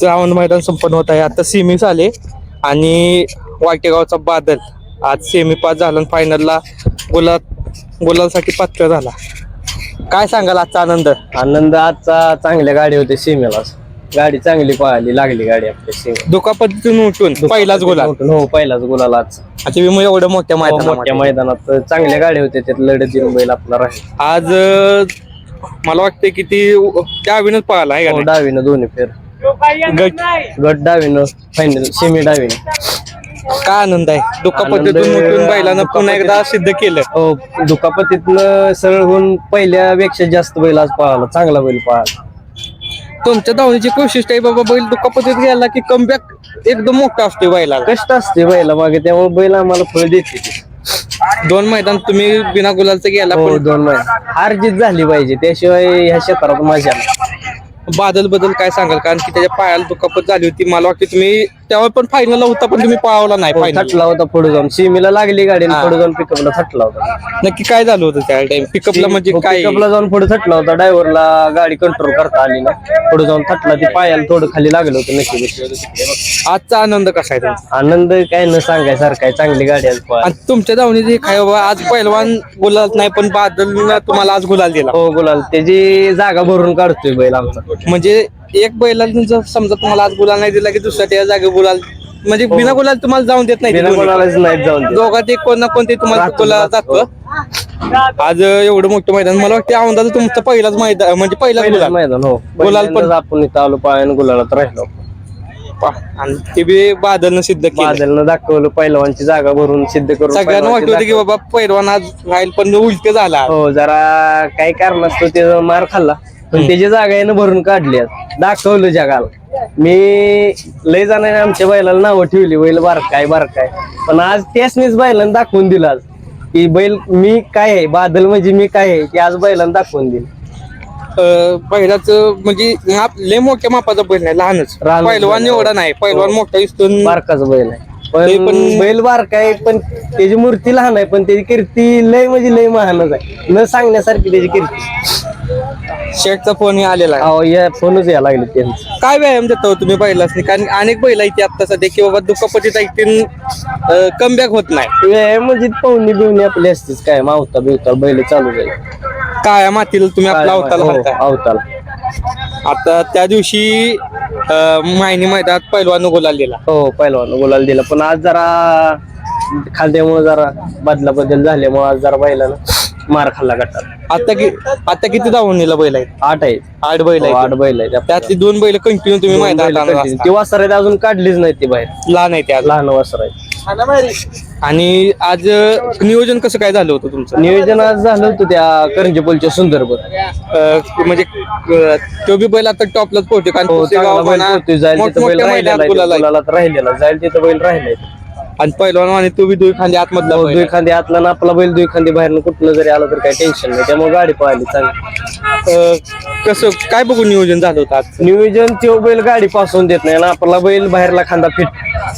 श्रावण मैदान संपन्न होत आहे. आता सेमी झाले आणि वाटेगावचा बादल आज सेमी पास झाला आणि फायनलला गुलाल गुलालसाठी पात्र झाला. काय सांगाल आजचा आनंद? आनंद आजचा चांगल्या गाडी होती सीमेला गाडी चांगली पळाली लागली गाडी आपल्या सीमे दुखापतीतून उठून पहिलाच गुलाल. हो पहिलाच गुलाल आज. अच्छा मी एवढं मोठ्या हो, मोठ्या मैदानामध्ये मैदानात चांगल्या गाडी होते त्यात लढत देऊन बैल आपला राहील. आज अं, मला वाटतं की ती त्या अविनच पळाला आहे का हो, नाही? डावीनं दोन्ही फेर. गट गट डावीनं फायनल सेमी डावीनं काय आनंद आहे? दुखापतीतून उठून बैलानं पुन्हा एकदा सिद्ध केलं. हो दुखापतीतनं सरळ होऊन पहिल्यापेक्षा जास्त बैल आज पळाला चांगला बैल पळाला. तुमच्या धावणीची वैशिष्ट्य आहे बाबा बैल दुखापतीत गेला की कमबॅक एकदम मोठा असतो बैलाला. कष्ट असते बैला मागे त्यामुळे बैल आम्हाला फळ देते. दोन मैदान तुम्ही बिना गुलालचं गेला हो पण दोन महिने हार जीत झाली पाहिजे त्याशिवाय ह्या क्षेत्रात मजा बादल बदल काय सांगाल? कारण की त्याच्या पायाला दुखापत झाली होती. मला वाटतं तुम्ही तेव्हा पण फायनलला होता पण तुम्ही पळावला नाही हो, फायनल थटला होता पुढे जाऊन. सीमीला लागली गाडी हा. पुढे जाऊन पिकअपला थटला होता. नक्की काय झालं होतं त्या टाइम पिकअपला म्हणजे काय? पिकअपला जाऊन पुढे थटला होता. ड्रायव्हरला गाडी कंट्रोल करता आली ना. पुढे जाऊन थटला ती पायाला थोडं खाली लागलं होतं नक्की. आजचा आनंद कसा आहे तुमचा? आनंद काय न सांगायसारखं आहे. चांगली गाडी आज पळाली. आणि तुमच्या धावणीचे काय बाबा आज पहिलवान गुलाल नाही पण बादल तुम्हाला आज गुलाल दिला. हो गुलाल. त्याची जागा भरून काढतोय बैल आमचा. म्हणजे एक बैलाला तुमचं समजा तुम्हाला आज गुलाल नाही दिला की दुसऱ्या त्या जागे गुलाल म्हणजे बिना गुलाल तुम्हाला जाऊन देत नाही ते बिना दोन्ही. कोणालाच नाही जाऊन देत. दोघात एक कोण ना कोणते तुम्हाला राहतो. जातं आज एवढं मोठं मैदान मला वाटतं औंधाचं तुमचं पहिलाच मैदान म्हणजे पहिलाच मैदान हो गुलाल पण- पहिल्यांदाच आपण इथं आलो पायानं गुलालात राहिलो आणि ते बी बादलनं सिद्ध केलं बादलनं दाखवलं पहिलवानची जागा भरून सिद्ध करून सगळ्यांना पहिलवानची वाटत होतं की. बाबा पैलवान आज राहील पण उलट झाला हो जरा काही कारण असतो त्याचा मार खाल्ला पण त्याची जागा यानं भरून काढली आज. दाखवलं जगाला. मी लय जणांनी आमच्या बैलाला नावं ठेवली. बैल बारकाय बारकाय. पण आज त्यासनीच बैलानं दाखवून दिलं आज. की बैल मी काय आहे? बादल म्हणजे मी काय आहे? की आज बैलानं दाखवून दिलं. पहिलाच म्हणजे हा लय मोठ्या मापाचा बैल नाही लहानच. बैल आहे. एवढा नाही. पैलवान हो. मोठा दिसतो बारकाच बैल आहे. ते पण बैल बारकाय पण त्याची मूर्ती लहान आहे पण त्याची कीर्ती लय म्हणजे लय महानच आहे. न सांगण्यासारखी त्याची कीर्ती. शेटचा फोन आलेला आहे. अहो या फोनच यायला लागले त्यांचं. काय व्यायाम देतो तुम्ही बैलाच नाही कारण अनेक बैल आहेत आता सध्या की बाबा दुखापतीत ऐकतील कमबॅक होत नाही. व्यायाम म्हणजे पाहुणी बिवणी आपली असतेच. काय मावता बिवता बैल चालू जाईल. काळ्या मातीला तुम्ही आपला अवताला हो. अवताल आता त्या दिवशी मायनी मैदानात पैलवान गुलाल दिला हो पहिलवान गुलाल दिला. पण आज जरा खांद्यामुळे जरा बदला बदल झाल्यामुळे आज जरा बैलानं मार खाल्ला गटात. आता कि आता किती धावून नेला बैल आहेत? आठ आहेत. आठ बैल हो, आहेत आठ बैल आहेत. आपल्या. त्यातली दोन बैल कंटिन्यू तुम्ही दोन बैलं. असता. ती वासर आहेत अजून काढलीच नाही ती बाहेर. लहान आहे त्या लहान वासर आहेत. आणि आज अं, नियोजन कसं काय झालं होतं तुमचं? नियोजन आज झालं होतं त्या करंजपोलच्या सुंदरबर अं, म्हणजे अं, तो बी बैल आता टॉपलाच पोहोचतो कारण हो पुसेगाव बैल म्हणा, पोहतोय, जाईल तिथं बैल मोठमोठ्या राहिलेला मैदानात आहे, गुलाल आहे. गुलालात राहिलेला जाईल तिथं बैल राहिलाय आणि पहिलवान आणि तो बी दुई खांदी आतमधला बैल. दुई. खांदी आतला ना आपला बैल दुई खांदी बाहेर कुठलं जरी आलं तर काही टेन्शन नाही. त्यामुळे गाडी पळाली चांगली. अं, कसं काय बघून नियोजन झालं होतं आज? नियोजन तो बैल गाडी पासून देत नाही ना आपला बैल बाहेरला खांदा फिट.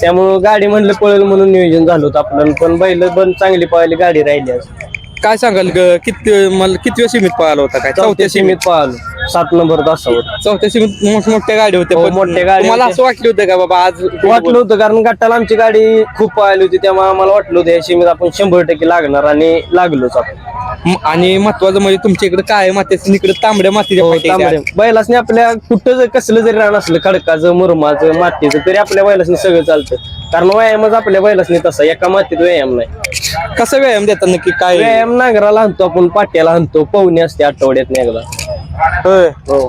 त्यामुळं गाडी म्हणलं पळेल म्हणून नियोजन झालं होतं आपल्याला पण बैल पण चांगली पळाली गाडी राहिली आज. काय सांगाल ग, किती मला किती सीमित पळाला होता काय? चौथ्या सीमित. पळालो. सात नंबर तासावर चौथ्या सीमित मोठमोठ्या गाडी होत्या हो, पण मोठ्या गाड्या तुम्हाला होत्या. असं वाटलं होतं का बाबा आज वाटलं होतं कारण गट्टाला आमची गाडी खूप पळाली होती त्यामुळे आम्हाला वाटलं होतं या सीमेत आपण शंभर टक्के लागणार आणि लागलोच आपण. म- आणि महत्वाचं म्हणजे तुमच्या इकडे काय मातीचं इकडे तांबड्या मातीच्या हो, आहेत. बैलासनी आपल्या कुठं जर कसलं जरी रान असलं खडकाचं मुरमाचं मातीचं तरी आपल्या बैलासनी सगळं चालतं. कारण व्यायामच आपल्या बैलासनी तसा एका मातीत व्यायाम नाही. कसा व्यायाम देतात नक्की? काय? व्यायाम नांगराला आणतो आपण पाट्याला आणतो पवनी असते आठवड्यात एकदा. होय. हो.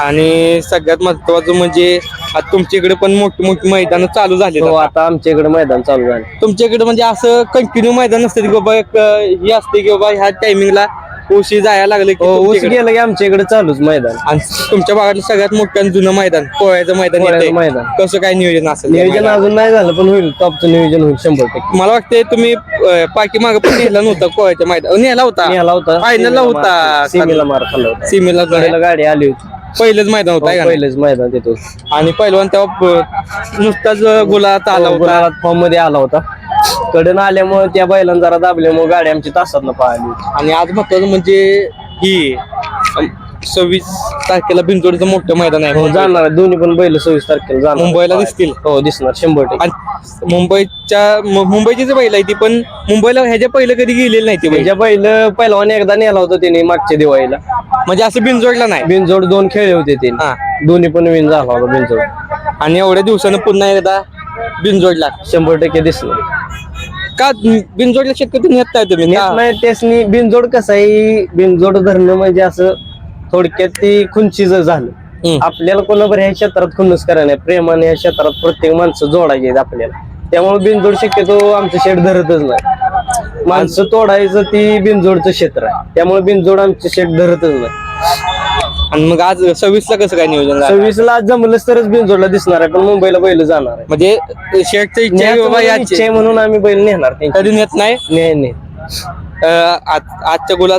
आणि सगळ्यात महत्वाचं म्हणजे आता तुमच्या इकडे पण मोठी मोठी मैदान चालू झाले हो आता. आमच्या इकडे मैदान चालू झालं. तुमच्या इकडे म्हणजे असं कंटिन्यू मैदान नसतं की बाबा एक अं, हे असते की बाबा ह्या टायमिंगला उशी जायला लागले की हो ऊस गेलं की आमच्या इकडे चालूच मैदान. आणि तुमच्या भागातलं सगळ्यात मोठं आणि जुनं मैदान पोळ्याचं मैदान पोळ्याचं येतंय. मैदान. कसं काय नियोजन असेल त्या नियोजन? अजून नाही झालं पण होईल. टॉपचं नियोजन होईल शंभर टक्के. मला वाटते तुम्ही पाठी मागे पण नेला नव्हता कोळ्याच्या मैदान. नेला होता? नेला होता. फायनलला होता सीमेला मार खाल्ला होता. सीमेला कडेला गाडी आली होती. पहिलंच मैदान होतं का? नाही? पहिलेच मैदान तिथं. आणि पहिलवान तेव्हा नुसताच गुलात आला हो, होता. फॉर्ममध्ये आला होता. कडन आल्यामुळे त्या बैलांना जरा दाबल्यामुळे गाडी आमची तासात पळाली. होती. आणि आज महत्वाचं म्हणजे ही सव्वीस तारखेला बिनजोडचं मोठं मैदान आहे. हो जाणार आहे. दोन्ही पण बैल सव्वीस तारखेला जाणार. मुंबईला दिसतील. हो दिसणार. शंभर टक्के. आणि मुंबईच्या मु- मुंबईची जी बैल आहे ती पण मुंबईला ह्याच्या पहिलं कधी गेलेली नाही ती बैल? त्याच्या बैल पहिलवान एकदा नेला होता त्याने मागच्या दिवाळीला. म्हणजे असं बिनजोडला नाही? बिनजोड दोन खेळले होते ते. हा. दोन्ही पण विन झाला होता बिनजोड. आणि एवढ्या दिवसानं पुन्हा एकदा बिनजोडला. शंभर टक्के दिसणार. का बिनजोडला शक्यतो नेत नाही तुम्ही? का? नाही त्यासनी बिनजोड कसं आहे बिनजोड धरणं म्हणजे असं थोडक्यात ती खुंचीच झालं. आपल्याला कोणावर ह्या क्षेत्रात खुन्नस करायला नाही. प्रेमाने ह्या क्षेत्रात प्रत्येक माणसं जोडायची आहेत आपल्याला. त्यामुळे बिनजोड शक्यतो आमचं शेड धरतच नाही. माणसं तोडायचं ती बिनजोडचं क्षेत्र आहे. त्यामुळे बिनजोड आमचं शेड धरतच नाही. आणि मग आज सव्वीसला कसं काय नियोजन झालं? सव्वीस ला जमलंच तरच बिनजोडला दिसणार आहे पण मुंबईला बैल जाणार आहे. म्हणजे शेटचं इच्छा आहे की बाबा न्यायचं याची. इच्छा आहे म्हणून आम्ही बैल नेणार त्यांची कधी नेत नाही? नाही नाही. अं, आज- आजच्या गुलाल